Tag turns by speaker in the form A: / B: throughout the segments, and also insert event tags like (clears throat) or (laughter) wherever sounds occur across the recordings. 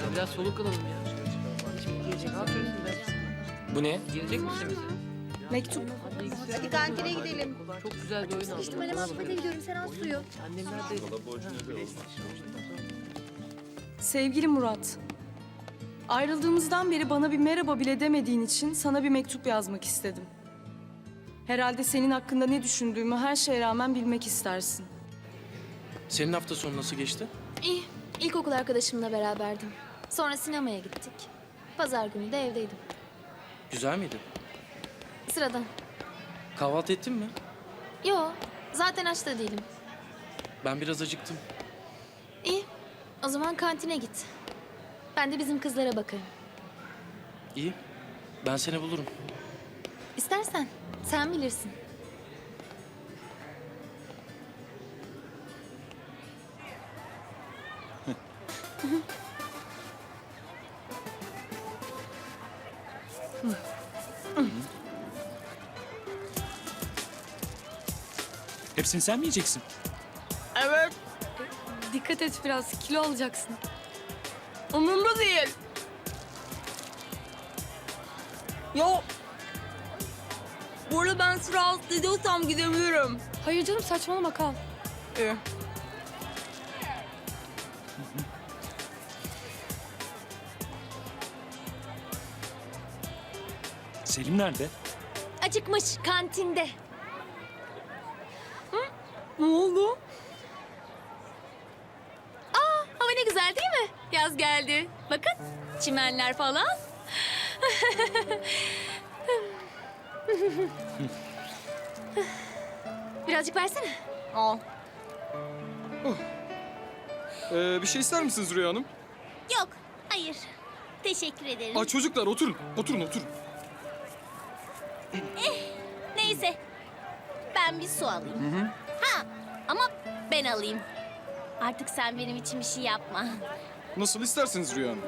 A: Ya biraz soluk alalım ya. Şimdi girecek. Ne yapıyorsun be?
B: Bu ne?
A: Girecek misin bize?
C: Mektup.
D: Hadi kantine gidelim.
A: Çok güzel bir oyun aldım.
E: İşte ben hemen tuvalete gidiyorum. Sen al suyu.
A: Annemler de...
C: Sevgili Murat. Ayrıldığımızdan beri bana bir merhaba bile demediğin için sana bir mektup yazmak istedim. Herhalde senin hakkında ne düşündüğümü her şeye rağmen bilmek istersin.
B: Senin hafta sonu nasıl geçti?
E: İyi. İlkokul arkadaşımla beraberdim. Sonra sinemaya gittik. Pazar günü de evdeydim.
B: Güzel miydi?
E: Sıradan.
B: Kahvaltı ettin mi?
E: Yo. Zaten aç da değilim.
B: Ben biraz acıktım.
E: İyi. O zaman kantine git. Ben de bizim kızlara bakarım.
B: İyi. Ben seni bulurum.
E: İstersen. Sen bilirsin.
F: Hepsini sen mi yiyeceksin?
C: Evet. Dikkat et biraz kilo alacaksın. Umurumda değil. Yo. Bu arada ben sıra rahatsız ediyorsam gidebilirim. Hayır canım saçmalama kal. İyi.
F: Selim nerede?
E: Acıkmış kantinde.
C: Ne oldu?
E: Hava ne güzel değil mi? Yaz geldi. Bakın çimenler falan. Birazcık versene.
C: Al.
G: Ee, bir şey ister misiniz Rüya Hanım?
H: Yok, hayır. Teşekkür ederim.
G: Aa, çocuklar oturun, oturun, oturun.
H: Neyse, ben bir su alayım. Ha, ama ben alayım. Artık sen benim için bir şey yapma.
G: Nasıl isterseniz Rüya Hanım.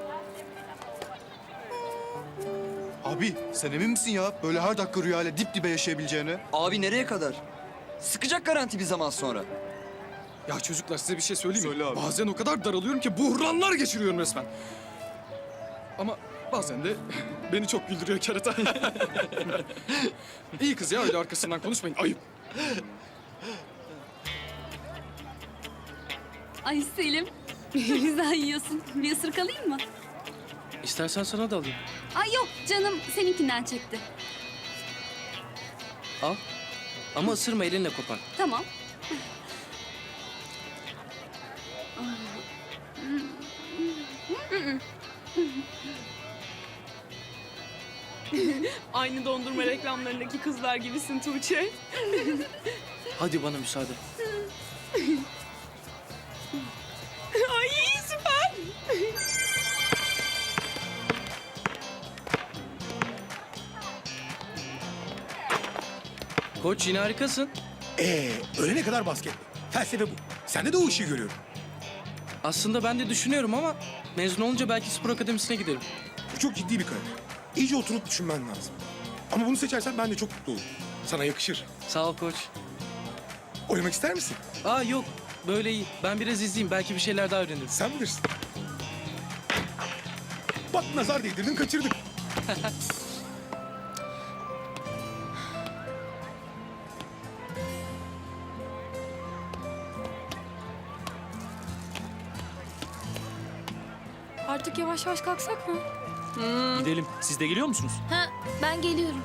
I: Abi sen emin misin ya böyle her dakika rüyayla dip dibe yaşayabileceğine?
J: Abi nereye kadar? Sıkacak garanti bir zaman sonra.
G: Ya çocuklar size bir şey söyleyeyim mi?
I: Söyle abi.
G: Bazen o kadar daralıyorum ki buhranlar geçiriyorum resmen. Ama bazen de beni çok güldürüyor kerata. (laughs) İyi kız ya öyle arkasından konuşmayın. Ayıp.
K: Ay Selim, (laughs) güzel yiyorsun. Bir ısırık alayım mı?
B: İstersen sana da alayım.
K: Ay yok canım, seninkinden çekti.
B: Al. Ama ısırma elinle kopar.
K: Tamam. (laughs) (laughs)
C: Aynı dondurma reklamlarındaki kızlar gibisin Tuğçe.
B: Hadi bana müsaade.
C: Ay süper.
B: Koç yine harikasın.
F: Ee, ölene kadar basket. Felsefe bu. Sende de o ışığı görüyorum.
B: Aslında ben de düşünüyorum ama mezun olunca belki spor akademisine giderim.
F: Bu çok ciddi bir karar. İyice oturup düşünmen lazım. Ama bunu seçersen ben de çok mutlu olurum. Sana yakışır.
B: Sağ ol koç.
F: Oynamak ister misin?
B: Aa yok böyle iyi. Ben biraz izleyeyim belki bir şeyler daha öğrenirim.
F: Sen bilirsin. Bak nazar değdirdin kaçırdık.
C: Artık yavaş yavaş kalksak mı?
F: Gidelim. Siz de geliyor musunuz?
E: Ha, ben geliyorum.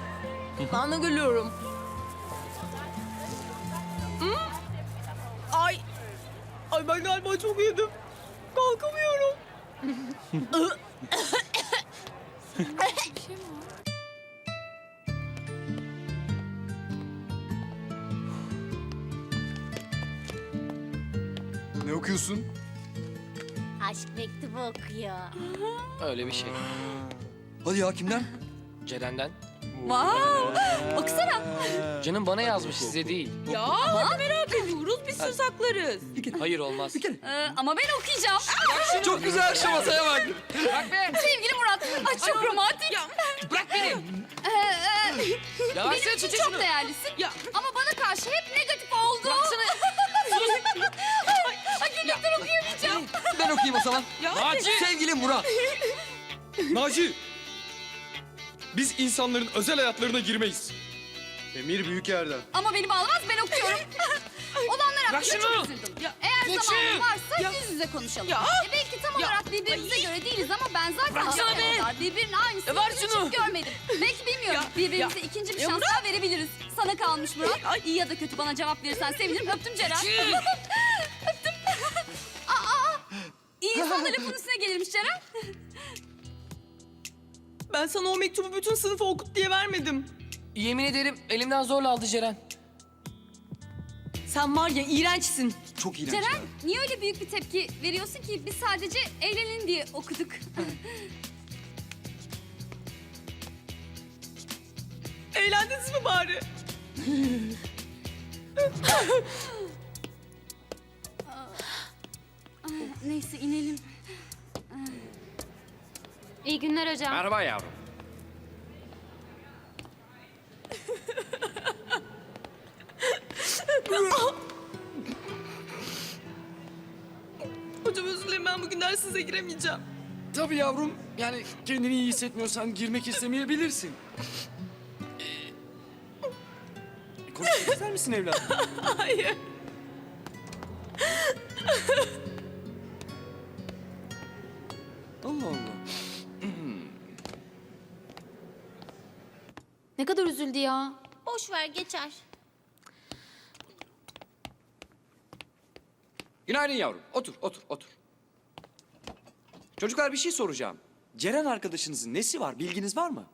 C: Ben de geliyorum. Hı? Ay. Ay ben galiba çok yedim. Kalkamıyorum.
I: Ne okuyorsun?
H: Aşk mektubu okuyor. (gasps)
A: Öyle bir şey.
J: Hadi ya kimden?
A: Ceren'den.
K: Wow, okusana.
A: Canım bana yazmış size değil.
C: Ya hadi merak ediyoruz biz söz saklarız.
A: Hayır olmaz.
K: Ee, ama ben okuyacağım.
B: Çok güzel şu masaya bak.
A: Bırak be.
K: Sevgili Murat, ay çok romantik.
A: Bırak beni.
K: Ee, e,
A: Ya
K: benim
A: versene
K: için çok değerlisin. Ama bana karşı hep negatif oldu.
A: Bıraksana. (laughs)
J: ben okuyayım o zaman.
B: Naci!
J: Sevgili Murat. (laughs)
G: Naci! Biz insanların özel hayatlarına girmeyiz.
I: Emir Büyüker'den.
K: Ama beni bağlamaz ben okuyorum. (laughs) Olanlar
B: Bırak
K: hakkında
B: şunu.
K: çok üzüldüm. Eğer
B: Geçin.
K: zamanın varsa yüz yüze konuşalım. E belki tam olarak birbirimize göre değiliz ama ben zaten
B: Bıraksana
K: haftaya
B: be.
K: kadar birbirinin aynısını
B: ver
K: hiç
B: şunu.
K: görmedim. belki bilmiyorum. Birbirimize ikinci bir şans daha verebiliriz. Sana kalmış Murat. İyi ya da kötü bana cevap verirsen sevinirim. Öptüm Ceren. (laughs) insan da lafın üstüne gelirmiş Ceren. (laughs)
C: Ben sana o mektubu bütün sınıfa okut diye vermedim.
B: Yemin ederim elimden zorla aldı Ceren.
C: Sen var ya iğrençsin.
J: Çok iğrenç.
K: Ceren niye öyle büyük bir tepki veriyorsun ki? Biz sadece eğlenin diye okuduk. (laughs)
C: Eğlendiniz mi bari? (laughs)
K: Neyse inelim.
E: İyi günler hocam.
B: Merhaba yavrum. (laughs)
C: Hocam özür dilerim ben bugün dersize giremeyeceğim.
B: Tabii yavrum. Yani kendini iyi hissetmiyorsan girmek istemeyebilirsin. Ee, Konuşmak ister misin evladım? (laughs)
C: Hayır.
B: Allah Allah. (clears throat)
E: Ne kadar üzüldü ya.
H: Boş ver geçer.
J: Günaydın yavrum. Otur, otur, otur. Çocuklar bir şey soracağım. Ceren arkadaşınızın nesi var? Bilginiz var mı?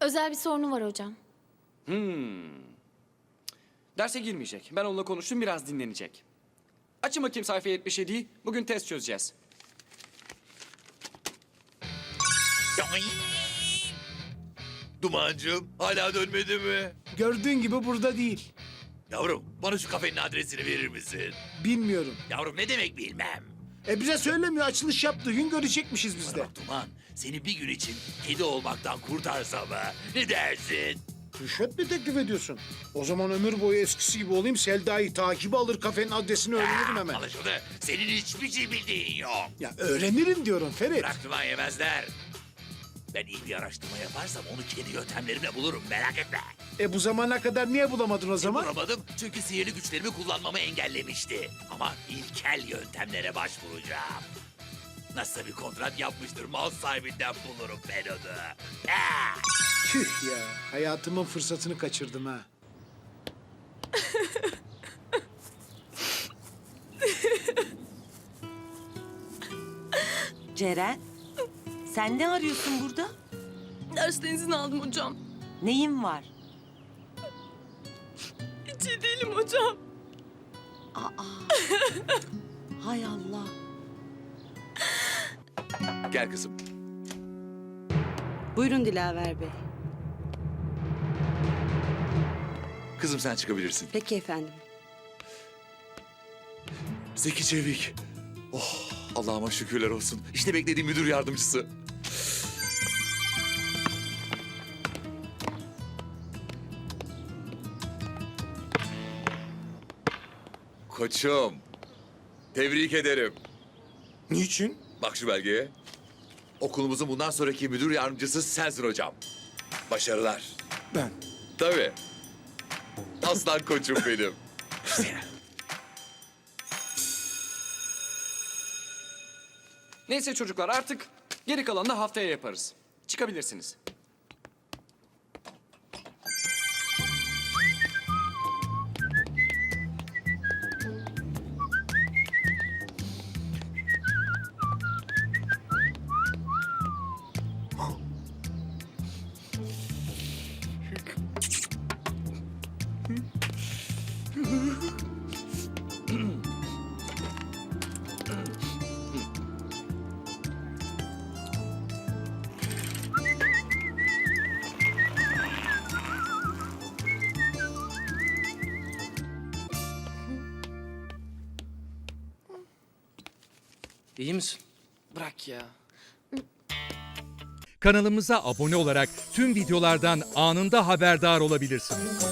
E: Özel bir sorunu var hocam.
J: Derse girmeyecek. Ben onunla konuştum, biraz dinlenecek. Açın bakayım sayfa 77'yi. Bugün test çözeceğiz.
L: Dumancığım hala dönmedi mi?
A: Gördüğün gibi burada değil.
L: Yavrum bana şu kafenin adresini verir misin?
A: Bilmiyorum.
L: Yavrum ne demek bilmem.
A: E bize söylemiyor. Açılış yaptığı gün görecekmişiz biz de.
L: Bak Duman seni bir gün için kedi olmaktan kurtarsam ha? Ne dersin?
A: Rüşvet mi teklif ediyorsun? O zaman ömür boyu eskisi gibi olayım. Selda'yı takibi alır kafenin adresini öğrenirim hemen.
L: Anlaşıldı. Senin hiçbir şey bildiğin yok.
A: Ya öğrenirim diyorum Ferit.
L: Bırak Duman yemezler. Ben iyi bir araştırma yaparsam onu kedi yöntemlerimle bulurum merak etme.
A: E bu zamana kadar niye bulamadın o zaman?
L: Bulamadım çünkü sihirli güçlerimi kullanmamı engellemişti. Ama ilkel yöntemlere başvuracağım. Nasıl bir kontrat yapmıştır mal sahibinden bulurum ben onu. Ah!
A: Tüh ya. Hayatımın fırsatını kaçırdım ha.
M: Ceren, sen ne arıyorsun burada?
C: Dersten izin aldım hocam.
M: Neyin var?
C: Hiç iyi değilim hocam.
M: Aa, (laughs) hay Allah.
L: Gel kızım.
M: Buyurun Dilaver Bey.
L: Kızım sen çıkabilirsin.
M: Peki efendim.
L: Zeki Çevik. Oh Allah'ıma şükürler olsun. İşte beklediğim müdür yardımcısı. Koçum. Tebrik ederim.
F: Niçin?
L: Bak şu belgeye. Okulumuzun bundan sonraki müdür yardımcısı sensin hocam. Başarılar.
F: Ben.
L: Tabii. Aslan koçum benim.
J: Neyse çocuklar artık geri kalanını haftaya yaparız. Çıkabilirsiniz.
B: İyi misin? Bırak ya.
N: Kanalımıza abone olarak tüm videolardan anında haberdar olabilirsiniz.